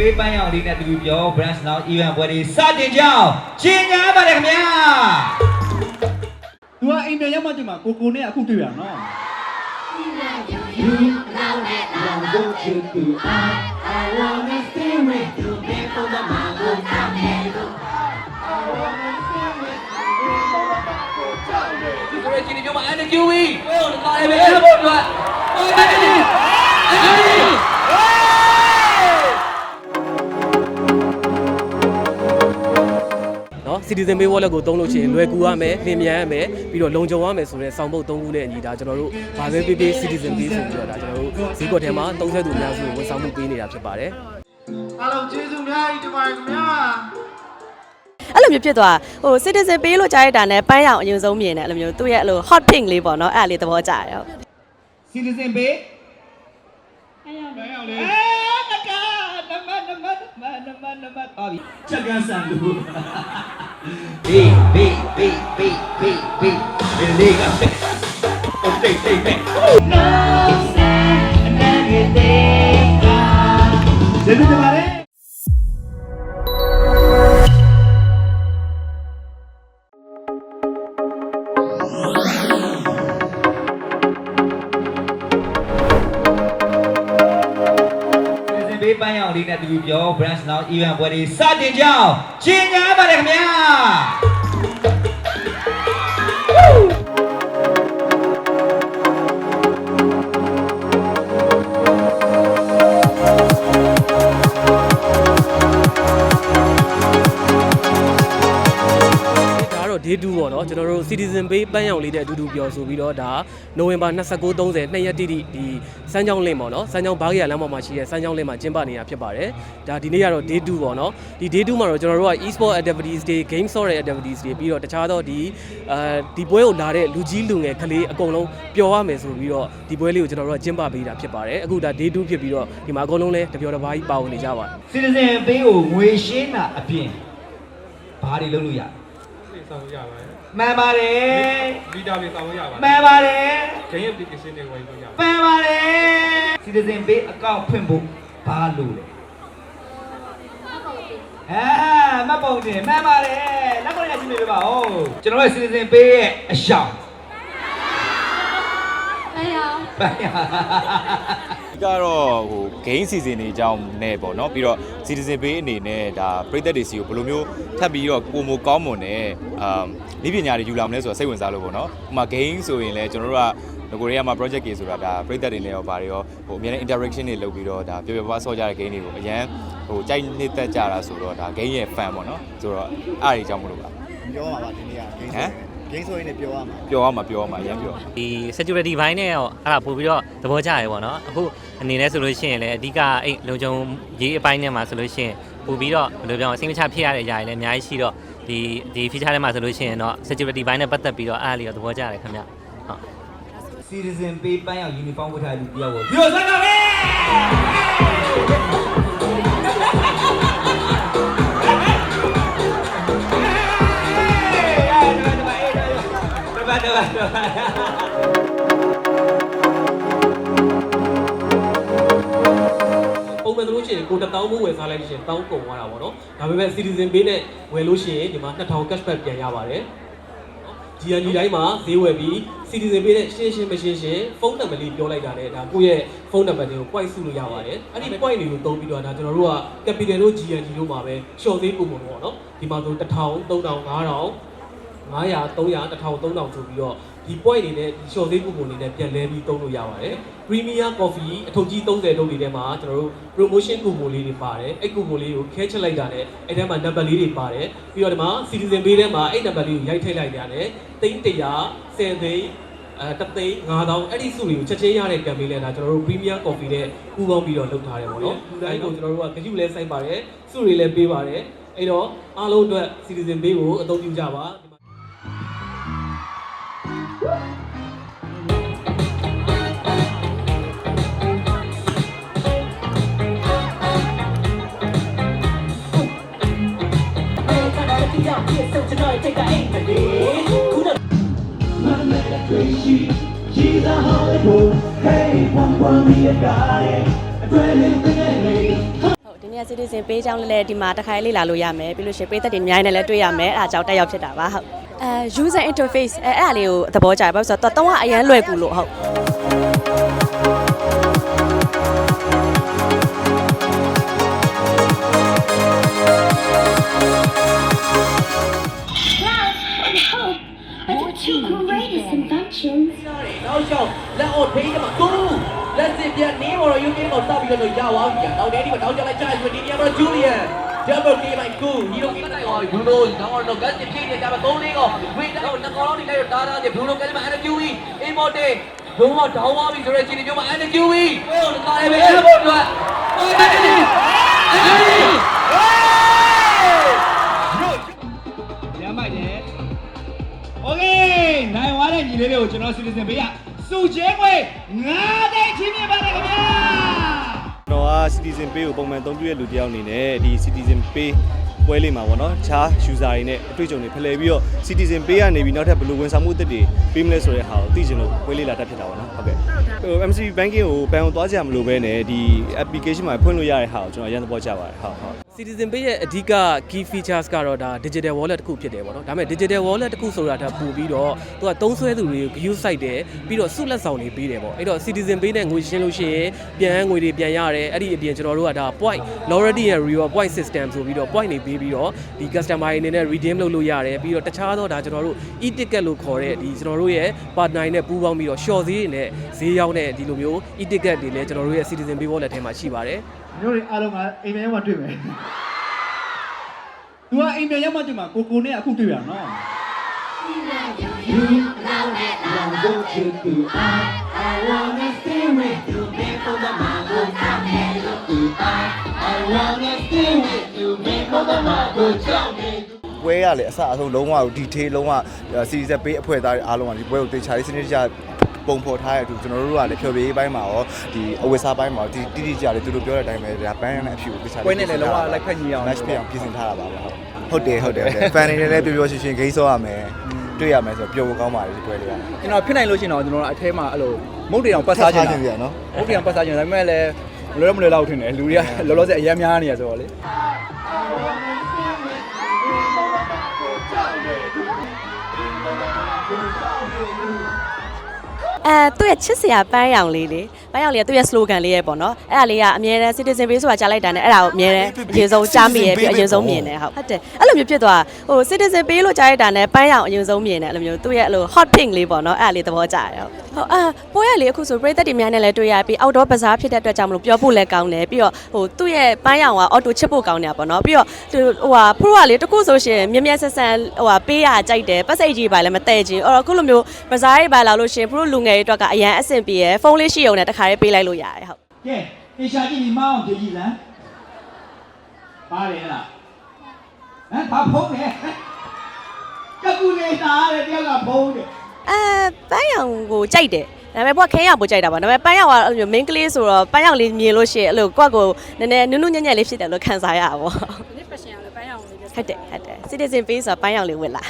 ပေးပန်းရောင်လေးနဲ့တူတူပြော branch now event ပွဲတွေစတင်ကြအောင်ရှင်းညာပါတယ်ခင်ဗျာသူကအိမ်ပြန်ရောက်မှကျမှကိုကိုနဲ့အခုတွေ့ရနော်ဒီကိုရချင်းဒီပြောမှာ NQV ဝေးကိုလာရမယ်ဖို့အတွက်ဟိုတယ်ဒီနော် Citizen Pay Wallet ကိုသုံးလို့ရှိရင်လွယ်ကူရမယ်လင်မြန်ရမယ်ပြီးတော့လုံခြုံရမယ်ဆိုတဲ့စောင့်ပုတ်သုံးခုနဲ့အညီဒါကျွန်တော်တို့ဘာပဲပေးပေး Citizen Pay ဆိုပြီးတော့ဒါကျွန်တော်တို့ဈေးကွက်ထဲမှာသုံးဆက်သူအများစုကိုဝန်ဆောင်မှုပေးနေတာဖြစ်ပါတယ်အားလုံးကျေးဇူးများကြီးတင်ပါတယ်ခင်ဗျာအဲ့လိုမျိုးဖြစ်သွားဟို citizen ပေးလို့ကြားရတာနဲ့ပန်းရောင်အရင်ဆုံးမြင်တယ်အဲ့လိုမျိုးသူ့ရဲ့အဲ့လို hot pink လေးပေါ့နော်အဲ့ဒါလေးသဘောကျတယ်ဟုတ် citizen ပေးဘယ်ရောက်လဲအဲတကနမ နမနမနမနမပါပြီချက်ကန်ဆန်လူဘေးဘေး စီစဉ်ပေးပန်းရောင်လေးနဲ့တူတူပြော branch now event ပွဲတွေစတင်ကြအောင်ရှင်းညာပါတယ်ခင်ဗျာ 2ပေါ့နော်ကျွန်တော်တို့ Citizen Pay ပန်းရောင်လေးတဲ့အတူတူပြောဆိုပြီးတော့ဒါနိုဝင်ဘာ29 30နှစ်ရက်တိတိဒီစမ်းချောင်းလင့်ပေါ့နော်စမ်းချောင်းဘားကရလမ်းပေါ်မှာရှိတဲ့စမ်းချောင်းလင့်မှာကျင်းပနေတာဖြစ်ပါတယ်ဒါဒီနေ့ကတော့ day 2ပေါ့နော်ဒီ day 2မှာတော့ကျွန်တော်တို့က e-sport activities တွေ game store တဲ့ activities တွေပြီးတော့တခြားသောဒီအဲဒီပွဲကိုလာတဲ့လူကြီးလူငယ်ကလေးအကုန်လုံးပျော်ရမယ်ဆိုပြီးတော့ဒီပွဲလေးကိုကျွန်တော်တို့ကကျင်းပပေးတာဖြစ်ပါတယ်အခုဒါ day 2ဖြစ်ပြီးတော့ဒီမှာအကုန်လုံးလည်းတပျော်တစ်ပါးကြီးပါဝင်နေကြပါတယ် citizen ပေးကိုငွေရှင်းတာအပြင်ဘာတွေလုပ်လို့ရ ဆောင်လို့ရပါတယ်မှန်ပါတယ်ဗီတာတွေဆောင်လို့ရပါတမှယ်န်ပါတယ်ဂိမ်း application တွေဝယ်လို့ရပါမှန်ပါတယ် citizen ပေးအကောင့်ဖွင့်ဖို့ဘာလို့လဲအာမတ်ပုံတင်မှန်ပါတယ်လက်ပေါ်ရကြည့်ပေးပါဦးကျွန်တော်ရဲ့ citizen ပေးရဲ့အရှောင်ပန်းရောင် ပန်းရောင်ဒီ ကတော့ဟို game season တွေအကြောင်းနဲ့ပေါ့နော်ပြီးတော့ citizen pay အနေနဲ့ဒါပြည်သက်တွေစီကိုဘယ်လိုမျိုးထပ်ပြီးတော့ကိုမိုကောင်းမွန်နဲ့အာဤပညာတွေယူလာမလဲဆိုတာစိတ်ဝင်စားလို့ပေါ့နော်ဥပမာ game ဆိုရင်လည်းကျွန်တော်တို့ကငကိုတွေကမှာ project ကြီးဆိုတာဒါပြည်သက်တွေနဲ့ရောဗာတွေရောဟိုအများနဲ့ interaction တွေလုပ်ပြီးတော့ဒါပျော်ပျော်ပါးဆော့ကြတဲ့ game တွေကိုအရန်ဟိုကြိုက်နှစ်သက်ကြတာဆိုတော့ဒါ game ရဲ့ fan ပေါ့နော်ဆိုတော့အားတွေအကြောင်းမလို့ပါပြောမှာပါဒီနေ့ကဂိမ်းဟမ်ဆိုဂိမ်းဆိုရင်လည်းပြောရမှာပျော်ရမှာပျော်ရမှာအရန်ပျော်ဒီ security ဘိုင်းနဲ့တော့အဲ့ဒါပို့ပြီးတော့သဘောကျရပေါ့နော်အခု အနေနဲ့ဆိုလို့ရှိရင်လည်းအဓိကအဲ့လုံခြုံရေးအပိုင်းနဲ့မှာဆိုလို့ရှိရင်ပို့ပြီးတော့ဘယ်လိုပြောစိတ်မချဖြစ်ရတဲ့အရာတွေလည်းအများကြီးရှိတော့ဒီဒီ feature ထဲမှာဆိုလို့ရှိရင်တော့ security ဘိုင်းနဲ့ပတ်သက်ပြီးတော့အဲ့ဒါလေးတော့သဘောကျတယ်ခင်ဗျဟုတ် citizen ပေးပန်းရောင် uniform ဝတ်ထားတဲ့လူတယောက်ကိုဒီလိုစကားပဲတပတ်တပတ်တပတ်ပုံ မှန်ဆိုလို့ရှိရင်ကိုတစ်တောင်းမိုးဝယ်စားလိုက်လို့ရှိရင်တောင်းကုန်သွားတာပေါ့နော်ဒါပေမဲ့ citizen pay နဲ့ဝယ်လို့ရှိရင်ဒီမှာ2000 cashback ပြန်ရပါတယ် GNG တိုင်းမှာဈေးဝယ်ပြီး citizen pay နဲ့ရှင်းရှင်းမရှင်းရှင်းဖုန်းနံပါတ်လေးပြောလိုက်တာနဲ့ဒါကိုယ့်ရဲ့ဖုန်းနံပါတ်တွေကို point စုလို့ရပါတယ်အဲ့ဒီ point တွေကိုသုံးပြီးတော့ဒါကျွန်တော်တို့က capital တို့ GNG တို့မှာပဲရှော့ဈေးပုံပုံပေါ့နော်ဒီမှာဆို1000 3000 5000 900 300 1000 3000ဆိုပြီးတော့ ဒီ point တွေနဲ့ဒီ short သေးပုံပုံတွေနဲ့ပြန်လဲပြီးသုံးလို့ရပါတယ် Premier Coffee အထုပ်ကြီး30တုပ်တွေထဲမှာကျွန်တော်တို့ promotion coupon လေးတွေပါတယ်အဲ့ coupon လေးကိုခဲချက်လိုက်တာနဲ့အဲ့ထဲမှာ number လေးတွေပါတယ်ပြီးတော့ဒီမှာ citizen pay ထဲမှာအဲ့ number လေးကိုရိုက်ထည့်လိုက်ရတယ်သိန်း100 10သိန်းအဲတသိန်း9000အဲ့ဒီစုတွေကိုချက်ချင်းရတဲ့ campaign လဲဒါကျွန်တော်တို့ Premier Coffee နဲ့ပူးပေါင်းပြီးတော့လုပ်ထားတယ်ပေါ့နော်ဒီတိုင်းကိုကျွန်တော်တို့ကကြည့်လဲစိုက်ပါတယ်စုတွေလည်းပေးပါတယ်အဲ့တော့အားလုံးအတွက် citizen pay ကိုအသုံးပြုကြပါ ဒီမှာဟုတ်ဒီနေ့က citizen ပေးကြောင်းလည်းဒီမှာတစ်ခါလေးလာလို့ရမယ်ပြီးလို့ရှိရင်ပေးသက်တွေအများကြီးနဲ့လည်းတွေ့ရမယ်အဲအကြောင်းတက်ရောက်ဖြစ်တာပါဟုတ်အဲ user interface အဲအဲ့ဒါလေးကိုသဘောကျတယ်ဘာလို့လဲဆိုတော့တော့ကအရန်လွယ်ကူလို့ဟုတ် လုံးကိမနိုင်သွားပြီဘူးလို့တော့တော့ကတ်စ်ဖြည့်နေကြပါ၃လေးကောဝေးတော့နှကောင်းလေးလိုက်တော့တားတားနေဘူးလို့ကတ်စ်မှာအဲ့ဒါကျူးပြီးအင်မော်တေဘုံမဒေါင်းသွားပြီဆိုတဲ့ခြေနေမျိုးမှာအဲ့ဒါကျူးပြီးဘယ်လိုကားလဲပဲအဲ့လိုပေါ့တော့အဲ့ဒီအဲ့ဒီမိုက်တယ်။ Okay နိုင်သွားတဲ့ညီလေးတွေကိုကျွန်တော်စီစဉ်ပေးရ။စုချဲငွေ9တိတ်ချင်းပြပါတယ်ခင်ဗျာ။ကျွန်တော်က citizen pay ကိုပုံမှန်အသုံးပြုရတဲ့လူတစ်ယောက်အနေနဲ့ဒီ citizen pay ပွဲလေးမှာပေါ့နော်ခြား user တွေနဲ့အတွေ့အကြုံတွေဖလှယ်ပြီးတော့ citizen pay ကနေပြီးနောက်ထပ်ဘယ်လိုဝန်ဆောင်မှုအသစ်တွေပေးမလဲဆိုတဲ့ဟာကိုသိချင်လို့ပွဲလေးလာတက်ဖြစ်တာပေါ့နော်ဟုတ်ကဲ့ဟို MCB banking ကိုဘဏ်ကိုသွားကြမလို့ပဲနဲ့ဒီ application မှာဖွင့်လို့ရတဲ့ဟာကိုကျွန်တော်အရင်သဘောကျပါတယ်ဟုတ်ဟုတ် Citizen Pay ရဲ့အဓိက key features ကတော့ဒါ digital wallet တစ်ခုဖြစ်တယ်ပေါ့နော်ဒါပေမဲ့ digital wallet တစ်ခုဆိုတာဒါပို့ပြီးတော့သူကသုံးစွဲသူတွေကို view site တယ်ပြီးတော့စုလက်ဆောင်တွေပေးတယ်ပေါ့အဲ့တော့ Citizen Pay နဲ့ငွေရှင်းလို့ရှိရင်ပြန်ငွေတွေပြန်ရတယ်အဲ့ဒီအပြင်ကျွန်တော်တို့ကဒါ point loyalty and reward point system ဆိုပြီးတော့ point တွေပေးပြီးတော့ဒီ customer တွေအနေနဲ့ redeem လုပ်လို့ရတယ်ပြီးတော့တခြားသောဒါကျွန်တော်တို့ e-ticket လို့ခေါ်တဲ့ဒီကျွန်တော်တို့ရဲ့ partner တွေနဲ့ပူးပေါင်းပြီးတော့ short ဈေးတွေနဲ့ဈေးရောက်တဲ့ဒီလိုမျိုး e-ticket တွေလည်းကျွန်တော်တို့ရဲ့ Citizen Pay wallet ထဲမှာရှိပါတယ် မျိုးတွေအားလုံးကအိမ်ပြန်ရောက်မှတွေ့မယ်။ तू ကအိမ်ပြန်ရောက်မှတွေ့မှာကိုကိုနဲ့အခုတွေ့ရနော်ပွဲရလေအစအဆုံးလုံးဝ detail လုံးဝ series ပေးအဖွဲ့သားတွေအားလုံးကဒီပွဲကိုတေချာလေးစနစ်တကျ ပုံဖော်ထားရတူကျွန်တော်တို့ကလည်းဖြော်ပြရေးပိုင်းမှာရောဒီအဝတ်စားပိုင်းမှာဒီတိတိကျကျလေးသူတို့ပြောတဲ့အတိုင်းပဲဒါဘန်းရတဲ့အဖြူကိုတေချာလေးပွဲနဲ့လည်းလုံးဝလိုက်ဖက်ညီအောင် match ဖြစ်အောင်ပြင်ဆင်ထားတာပါပဲဟုတ်တယ်ဟုတ်တယ်ဟုတ်တယ် fan တွေနဲ့လည်းပြောပြောရှင်းရှင်းဂိမ်းဆောရမယ်တွေ့ရမယ်ဆိုတော့ပျော်ဖို့ကောင်းပါလေဒီပွဲလေးကကျွန်တော်ဖြစ်နိုင်လို့ရှိရင်တော့ကျွန်တော်တို့အထဲမှာအဲ့လိုမုတ်တေအောင်ပတ်စားခြင်းပြရနော်မုတ်တေအောင်ပတ်စားခြင်းဒါပေမဲ့လည်းမလွယ်တော့မလွယ်တော့ထင်တယ်လူတွေကလောလောဆယ်အများများနေရဆိုတော့လေ အဲသူ့ရဲ့ချစ်စရာပန်းရောင်လေးလေ ပန်းရောင်လေးကသူ့ရဲ့ slogan လေးရဲ့ပေါ့နော်အဲ့ဒါလေးကအမြဲတမ်း citizen base ဆိုတာကြားလိုက်တာနဲ့အဲ့ဒါကိုအမြဲတမ်းအရင်ဆုံးကြားမိရဲ့ပြီးအရင်ဆုံးမြင်တယ်ဟုတ်ဟုတ်တယ်အဲ့လိုမျိုးဖြစ်သွားဟို citizen base လို့ကြားလိုက်တာနဲ့ပန်းရောင်အရင်ဆုံးမြင်တယ်အဲ့လိုမျိုးသူ့ရဲ့အဲ့လို hot pink လေးပေါ့နော်အဲ့ဒါလေးသဘောကျတယ်ဟုတ်ဟုတ်အာပွဲရလေးအခုဆိုပရိသတ်တွေများနဲ့လည်းတွေ့ရပြီး outdoor bazaar ဖြစ်တဲ့အတွက်ကြောင့်မလို့ပြောဖို့လည်းကောင်းတယ်ပြီးတော့ဟိုသူ့ရဲ့ပန်းရောင်က auto ချစ်ဖို့ကောင်းတယ်ပေါ့နော်ပြီးတော့ဟိုဟာဖရိုကလေတခုဆိုရှင်မြက်မြက်ဆက်ဆန်ဟိုဟာပေးရကြိုက်တယ်ပတ်စိတ်ကြီးပါလည်းမတည့်ချင်းအဲ့တော့အခုလိုမျိုး bazaar တွေပါလာလို့ရှင်ဖရိုလူငယ်တွေအတွက်ကအရန်အဆင်ပြေရယ်ဖုန်းလေးရှိုံနဲ့တခါလေးပေးလိုက်လို့ရတယ်ဟုတ်ကဲတေချာကြည့်ဒီမောင်းကြည့်ကြည့်လမ်းပါတယ်လားဟမ်ဘာဖုံးလဲကကူနေတာတဲ့တယောက်ကဖုံးတယ်အဲပန်းရောင်ကိုကြိုက်တယ်ဒါပေမဲ့ဘွားခင်းရောင်ပိုကြိုက်တာပါဒါပေမဲ့ပန်းရောင်ကအဲ့လိုမျိုး main ကလေးဆိုတော့ပန်းရောင်လေးမြင်လို့ရှိရင်အဲ့လိုကိုယ့်ကိုနည်းနည်းနုနုညံ့ညံ့လေးဖြစ်တယ်လို့ခံစားရတာပေါ့ ဒီ fashion ကလည်းပန်းရောင်လေးဟုတ်တယ်ဟုတ်တယ် citizen base ဆိုတော့ပန်းရောင်လေးဝတ်လာ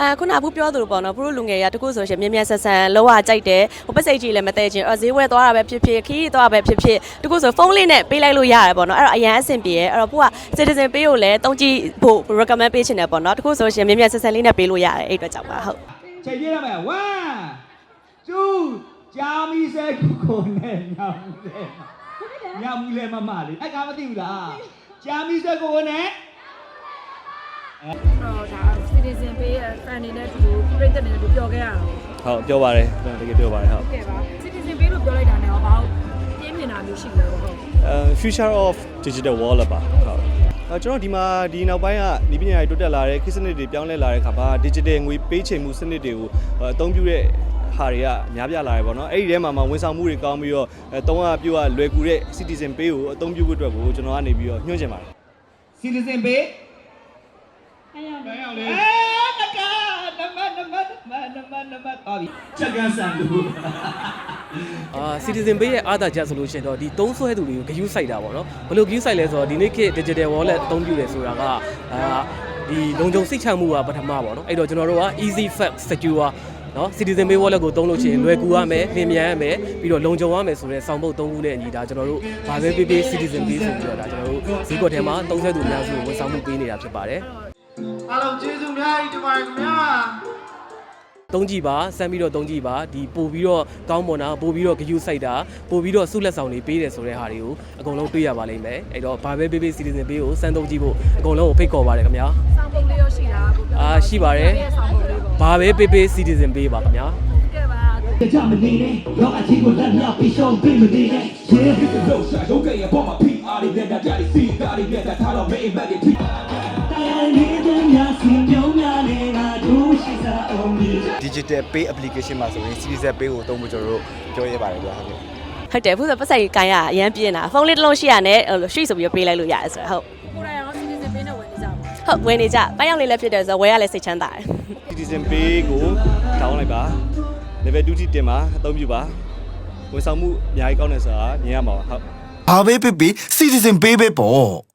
အဲခုနကဘူးပြောသလိုပေါ့နော်ဘူးလူငယ်ရတကူဆိုရှင်မြင်မြန်ဆန်ဆန်လောကကြိုက်တယ်ဟိုပတ်စိတ်ကြီးလည်းမတဲချင်းအော်ဈေးဝယ်သွားတာပဲဖြစ်ဖြစ်ခီးသွားတာပဲဖြစ်ဖြစ်တကူဆိုဖုန်းလေးနဲ့ပေးလိုက်လို့ရတယ်ပေါ့နော်အဲ့တော့အရန်အဆင်ပြေရဲ့အဲ့တော့ဘူးက citizen ပေးကိုလည်းတုံးကြည့်ဖို့ recommend ပေးချင်တယ်ပေါ့နော်တကူဆိုရှင်မြင်မြန်ဆန်ဆန်လေးနဲ့ပေးလို့ရတယ်အဲ့အတွက်ကြောင့်ပါဟုတ်ချိန်ပြရမယ်1 2ကြာမီစဲကိုကိုနဲ့ညောင်းတယ်ညောင်းမူလဲမမလေးအဲ့ကမသိဘူးလားကြာမီစဲကိုကိုနဲ့ တော့ဒါ citizen pay ရဲ့ fan တွေနဲ့တူတူပြည်သက်တွေနဲ့တူပြောခဲ့ရတာပေါ့ဟုတ်ပြောပါတယ်တကယ်ပြောပါတယ်ဟုတ်ဟုတ်ကဲ့ပါ citizen pay လို့ပြောလိုက်တာနဲ့ဘာလို့ပြင်းနေတာမျိုးရှိလဲပေါ့ဟုတ်အဲ future of digital wallet ပါဟုတ်အဲကျွန်တော်ဒီမှာဒီနောက်ပိုင်းကဒီပညာတွေတိုးတက်လာတဲ့ခေတ်စနစ်တွေပြောင်းလဲလာတဲ့ခါမှာ digital ငွေပေးချိန်မှုစနစ်တွေကိုအသုံးပြုတဲ့ဟာတွေကများပြားလာတယ်ပေါ့နော်အဲ့ဒီထဲမှာမှဝန်ဆောင်မှုတွေကောင်းပြီးတော့အဲတုံးကပြုတ်ကလွယ်ကူတဲ့ citizen pay ကိုအသုံးပြုဖို့အတွက်ကိုကျွန်တော်ကနေပြီးတော့ညွှန်ချင်ပါတယ် citizen pay အဲ့ရောဘယ်ရောက်လဲအဲတကားနမနမနမနမနမတော်ပြီချက်ကန်ဆန်လူအာ citizen pay ရဲ့အားသာချက်ဆိုလို့ရှိရင်တော့ဒီသုံးစွဲသူတွေကိုဂရုစိုက်တာပေါ့နော်ဘယ်လိုဂရုစိုက်လဲဆိုတော့ဒီနေ့ခေတ် digital wallet အသုံးပြုတယ်ဆိုတာကအာဒီလုံခြုံစိတ်ချမှုကပထမပေါ့နော်အဲ့တော့ကျွန်တော်တို့က easy fast secure နော် Citizen Pay Wallet ကိုသုံးလို့ရှိရင်လွယ်ကူရမယ်လျင်မြန်ရမယ်ပြီးတော့လုံခြုံရမယ်ဆိုတဲ့ဆောင်ပုတ်၃ခုနဲ့အညီဒါကျွန်တော်တို့ဘာပဲပေးပေး Citizen Pay ဆိုပြီးတော့ဒါကျွန်တော်တို့ဈေးကွက်ထဲမှာသုံးဆက်သူအများစုကိုဝန်ဆောင်မှုပေးနေတာဖြစ်ပါတယ် အားလုံးကျေးဇူးများကြီးတင်ပါတယ်ခင်ဗျာသုံးကြည့်ပါစမ်းပြီးတော့သုံးကြည့်ပါဒီပို့ပြီးတော့ကောင်းမွန်တာပို့ပြီးတော့ဂယူးစိုက်တာပို့ပြီးတော့ဆုလက်ဆောင်တွေပေးတယ်ဆိုတဲ့ဟာတွေကိုအကုန်လုံးတွေ့ရပါလိမ့်မယ်အဲ့တော့ဘာပဲပေးပေး Citizen Pay ကိုစမ်းသုံးကြည့်ဖို့အကုန်လုံးကိုဖိတ်ခေါ်ပါတယ်ခင်ဗျာဆောင်းပုံလေးရောရှိတာကိုပြောအာရှိပါတယ်ဆောင်းပုံလေးပေါ့ဘာပဲပေးပေး Citizen Pay ပါခင်ဗျာကဲပါကြမနေနဲ့ရောအချင်းကိုလက်မြောက်ပြီးရှောင်းပေးမနေနဲ့ Yeah ဒီလိုရှာရုပ်ကရဲ့ပေါ်မှာ PR တွေနဲ့တာတွေစီကားတွေနဲ့တာထားတော့မေးမက်တွေ digital pay application မှာဆိုရင် citizen pay ကိုသုံးဖို့ကျွန်တော်တို့ပြောရပါတယ်ဗျာဟုတ်ကဲ့ဟုတ်တယ်ဘူးဆိုပတ်စံကိုင်းရအရန်ပြင်းတာဖုန်းလေးတစ်လုံးရှိရနဲ့ဟိုရွှေ့ဆိုပြီးပေးလိုက်လို့ရတယ်ဆိုတော့ဟုတ်ကိုယ်တိုင်ရော citizen pay နဲ့ဝင်နေကြပါဟုတ်ဝင်နေကြပန်းရောင်လေးလည်းဖြစ်တယ်ဆိုတော့ဝယ်ရလဲစိတ်ချမ်းသာတယ် citizen pay ကိုတောင်းလိုက်ပါ level 2ထိတင်ပါအသုံးပြုပါဝန်ဆောင်မှုအများကြီးကောင်းတယ်ဆိုတာမြင်ရမှာပါဟုတ်ဘာပဲဖြစ်ဖြစ် citizen ပေးပဲပေါ့